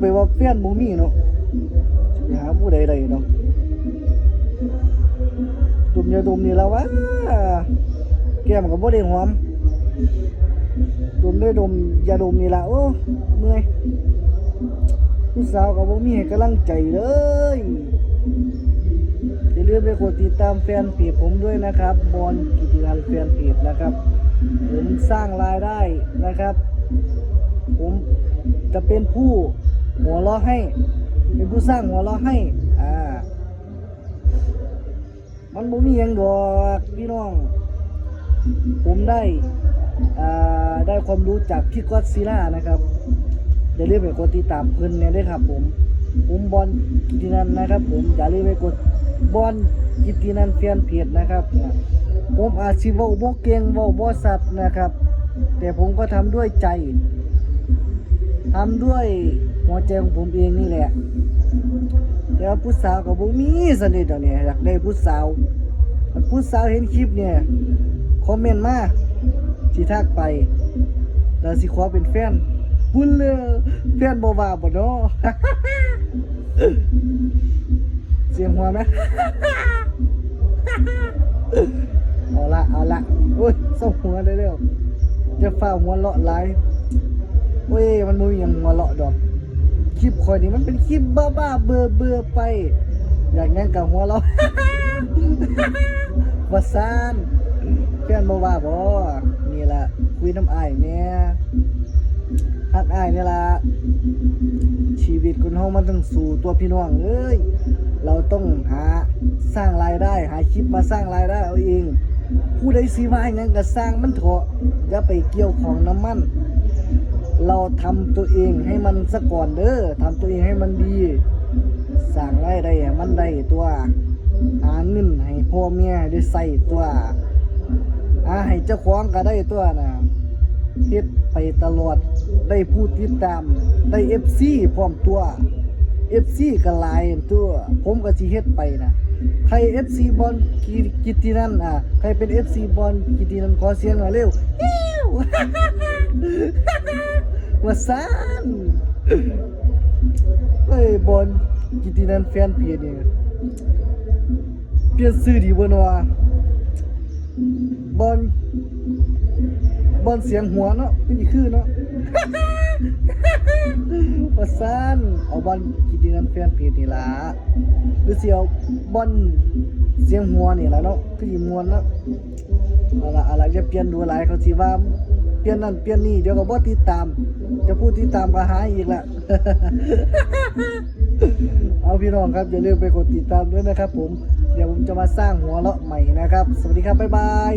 ไปว่าแฟนบ่มีเนาะไปหาผู้ใดได้เนาะดมยาดมนี่แล้ววะแก้มก็บ่ได้หอมดมได้ดมยาดมนี่ละโอ้เมื่อยผู้สาวก็บ่มีให้กำลังใจเลยอย่าลืมไปกดติดตามแฟนเพจผมด้วยนะครับ บอลกิตินันท์แฟนเพจนะครับผมสร้างรายได้นะครับ ผมจะเป็นผู้ หัวเราะให้ เป็นผู้สร้างหัวเราะให้ อ่า มันบ่มีหยังดอกพี่น้อง ผมได้อ่าได้ความรู้จากพี่ก๊อตซิล่านะครับอย่าลืมไปกดติดตามเพิ่นเนี่ยด้วยครับ ผม ผมบอลกิตินันนะครับ ผมอย่าลืมไปกดบอลกิตินันท์แฟนเพจนะครับ ผมอาจสิเว้าบ่เก่งว้าบ่สัตว์นะครับ แต่ผมก็ทำด้วยใจ ทำด้วยหัวใจของผมเองนี่แหละแต่ว่าผู้สาวกับผมมีสนิทเดี๋ยวนี้อยากได้ผู้สาวอันผู้สาวเห็นคลิปเนี่ยคอมเมนต์มาสิทักไปแล้วสิขอเป็นแฟนบุญเลยแฟนบ่ว่าบ่เนาะเสียงหัวไหมเอาละเอาละโอ้ยส่งหัวได้แล้วจะฝ้าหัวเลาะหลายโอ้ยมันมีหยังหัวเลาะดอกคลิปคอยนี่มันเป็นคลิปบ้าๆเบื่อเบื่อๆไป อย่างงั้นกับหัวเราะว่าซานเพื่อนบ่ว่าบ่นี่แหละคุยน้ำอายแหน่ฮักอายนี่ล่ะชีวิตคนเฮามันต้องสู่ตัวพี่น้องเอ้ยเราต้องหาสร้างรายได้ หาคลิปมาสร้างรายได้เอาเอง ผู้ใดสิว่าอย่างนั้นก็สร้างมันเถอะอย่าไปเกี่ยวของน้ำมัน เราทำตัวเองให้มันซะก่อนเด้อทำตัวเองให้มันดีสร้างรายได้มันได้ตัวหาเงินให้พ่อแม่ได้ใส่ตัวอาให้เจ้าของก็ได้ตัวนะเฮ็ดไปตลอดได้ผู้ติดตามได้ FC พร้อมตัว FC ก็หลายตัว ผมก็สิเฮ็ดไปนะใคร FC บอลกิกิตินันอะใครเป็น FC บอลกิตินันขอเสียงหน่อยเร็ว ว่าซานเฮ้ยบอลกิตินันแฟนเพจนี่ยเปลี่ยนชื่อดีบ่เนาะบอลบอลเสียงหัวเนาะเป็นอีคือเนาะว่าซานเอาบอลกิตินันแฟนเพจนี่ล่ะหรือสิเอาบอลเสียงหัวนี่ล่ะเนาะคือมวนเนาะเอาล่ะเอาล่ะจะเปลี่ยนดูหลายเขาสิว่า เปลี่ยนนั่นเปลี่ยนนี่เดี๋ยวก็บ่ติดตาม จะพูดติดตามก็หายอีกละเอาพี่น้องครับอย่าลืมไปกดติดตามด้วยนะครับ ผมเดี๋ยวผมจะมาสร้างหัวเราะใหม่นะครับ สวัสดีครับบ๊ายบาย